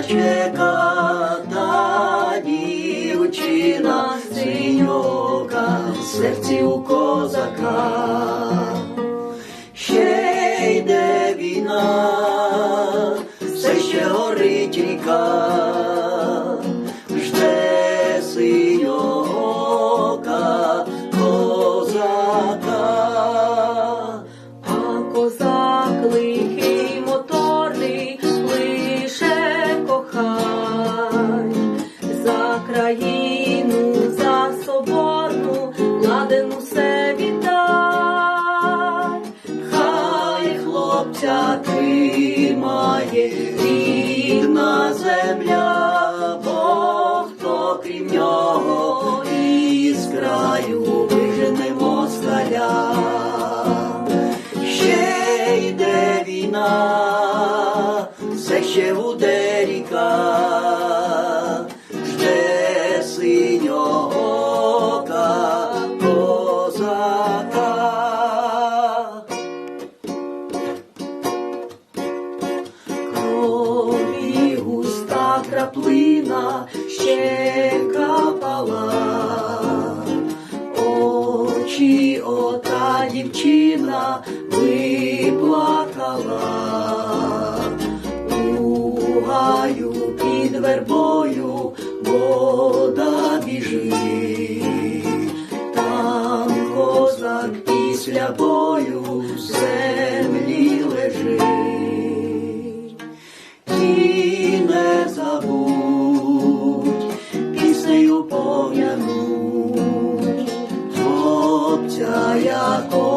плаче та дівчина, синьока, в серці у козака, ще йде війна, все ще горить ріка. Хлопця тримає рідна земля, бо хто крім нього із краю вижене москаля. Ще йде війна, все ще буде ріка, краплина ще капала, очі ота дівчина виплакала, у гаю під вербою вода біжить, там козак після бою agora.